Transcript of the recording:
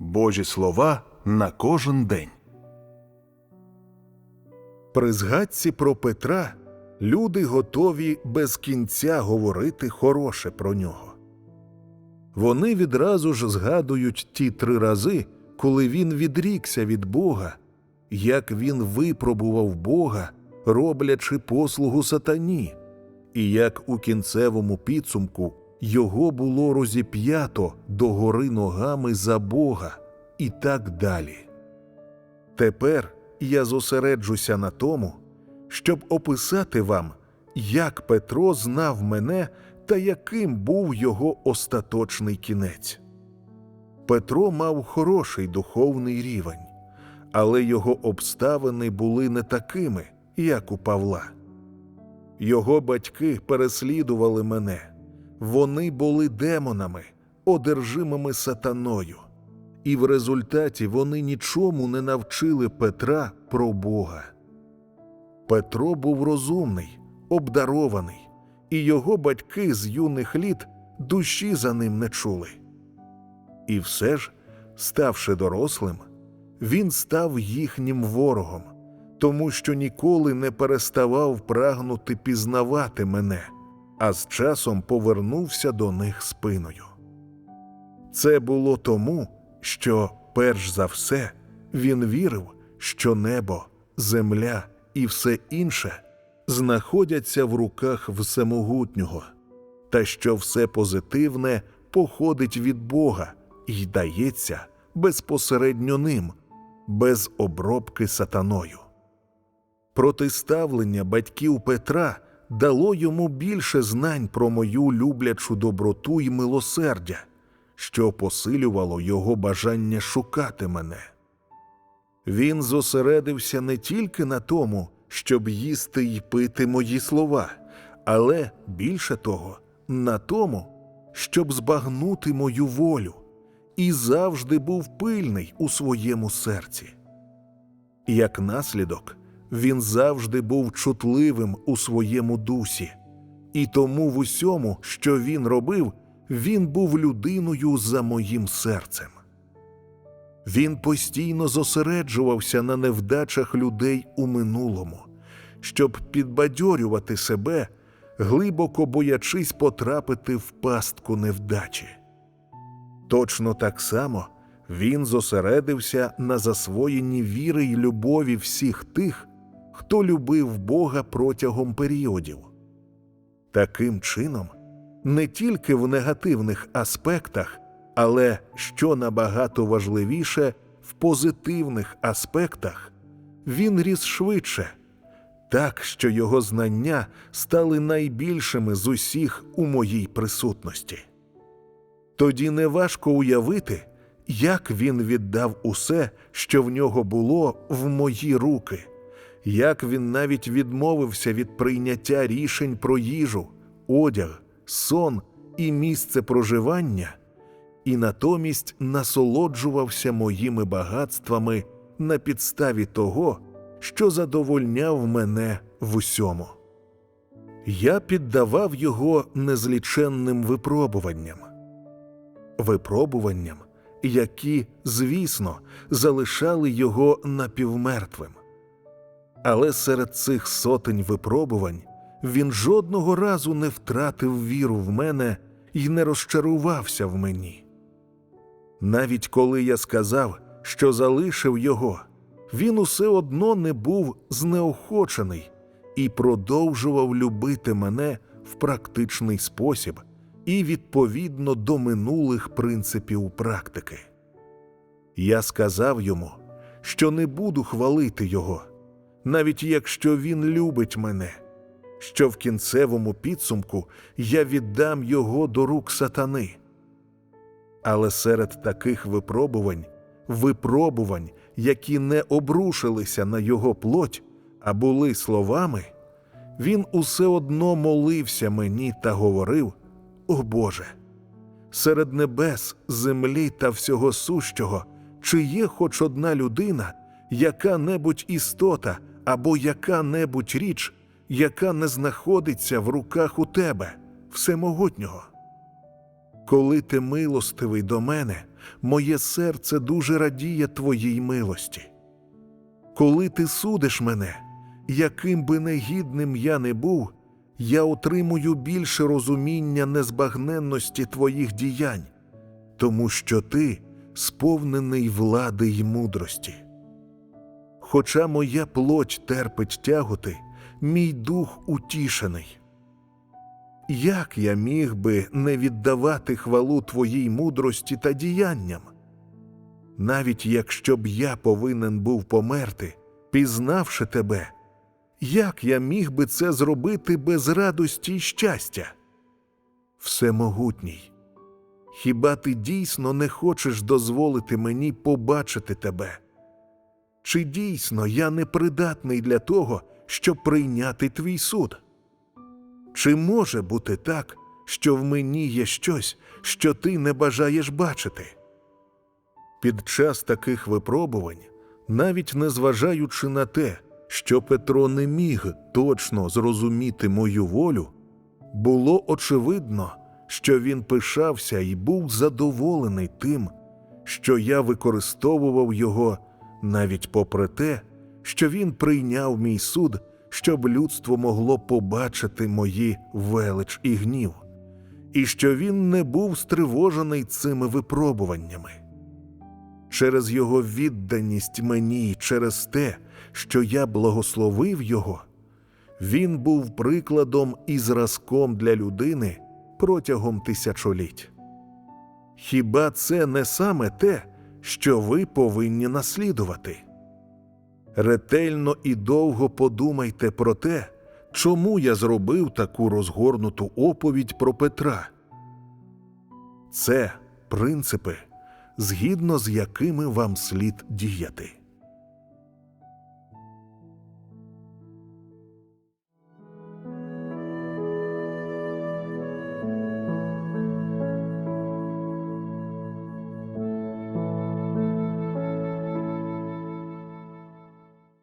Божі слова на кожен день. При згадці про Петра люди готові без кінця говорити хороше про нього. Вони відразу ж згадують ті три рази, коли він відрікся від Бога, як він випробував Бога, роблячи послугу сатані, і як у кінцевому підсумку його було розіп'ято догори ногами за Бога, і так далі. Тепер я зосереджуся на тому, щоб описати вам, як Петро знав мене та яким був його остаточний кінець. Петро мав хороший духовний рівень, але його обставини були не такими, як у Павла. Його батьки переслідували мене, вони були демонами, одержимими сатаною, і в результаті вони нічому не навчили Петра про Бога. Петро був розумний, обдарований, і його батьки з юних літ душі за ним не чули. І все ж, ставши дорослим, він став їхнім ворогом, тому що ніколи не переставав прагнути пізнавати мене, а з часом повернувся до них спиною. Це було тому, що, перш за все, він вірив, що небо, земля і все інше знаходяться в руках Всемогутнього, та що все позитивне походить від Бога і дається безпосередньо ним, без обробки сатаною. Протиставлення батьків Петра дало йому більше знань про мою люблячу доброту і милосердя, що посилювало його бажання шукати мене. Він зосередився не тільки на тому, щоб їсти й пити мої слова, але більше того, на тому, щоб збагнути мою волю, і завжди був пильний у своєму серці. Як наслідок, він завжди був чутливим у своєму дусі, і тому в усьому, що він робив, він був людиною за моїм серцем. Він постійно зосереджувався на невдачах людей у минулому, щоб підбадьорювати себе, глибоко боячись потрапити в пастку невдачі. Точно так само він зосередився на засвоєнні віри й любові всіх тих, хто любив Бога протягом періодів. Таким чином, не тільки в негативних аспектах, але що набагато важливіше, в позитивних аспектах, він ріс швидше, так що його знання стали найбільшими з усіх у моїй присутності. Тоді неважко уявити, як він віддав усе, що в нього було, в мої руки, як він навіть відмовився від прийняття рішень про їжу, одяг, сон і місце проживання, і натомість насолоджувався моїми багатствами на підставі того, що задовольняв мене в усьому. Я піддавав його незліченним випробуванням випробуванням, які, звісно, залишали його напівмертвим. Але серед цих сотень випробувань він жодного разу не втратив віру в мене і не розчарувався в мені. Навіть коли я сказав, що залишив його, він усе одно не був знеохочений і продовжував любити мене в практичний спосіб і відповідно до минулих принципів практики. Я сказав йому, що не буду хвалити його, навіть якщо він любить мене, що в кінцевому підсумку я віддам його до рук сатани. Але серед таких випробувань, випробувань, які не обрушилися на його плоть, а були словами, він усе одно молився мені та говорив, о Боже, серед небес, землі та всього сущого, чи є хоч одна людина, яка небудь істота або яка небудь річ, яка не знаходиться в руках у тебе, всемогутнього? Коли ти милостивий до мене, моє серце дуже радіє твоїй милості. Коли ти судиш мене, яким би негідним я не був, я отримую більше розуміння незбагненності твоїх діянь, тому що ти сповнений влади й мудрості. Хоча моя плоть терпить тяготи, мій дух утішений. Як я міг би не віддавати хвалу твоїй мудрості та діянням? Навіть якщо б я повинен був померти, пізнавши тебе, як я міг би це зробити без радості й щастя? Всемогутній, хіба ти дійсно не хочеш дозволити мені побачити тебе? Чи дійсно я непридатний для того, щоб прийняти твій суд? Чи може бути так, що в мені є щось, що ти не бажаєш бачити? Під час таких випробувань, навіть незважаючи на те, що Петро не міг точно зрозуміти мою волю, було очевидно, що він пишався і був задоволений тим, що я використовував його навіть попри те, що він прийняв мій суд, щоб людство могло побачити мої велич і гнів, і що він не був стривожений цими випробуваннями. Через його відданість мені, через те, що я благословив його, він був прикладом і зразком для людини протягом тисячоліть. Хіба це не саме те, що ви повинні наслідувати? Ретельно і довго подумайте про те, чому я зробив таку розгорнуту оповідь про Петра. Це принципи, згідно з якими вам слід діяти.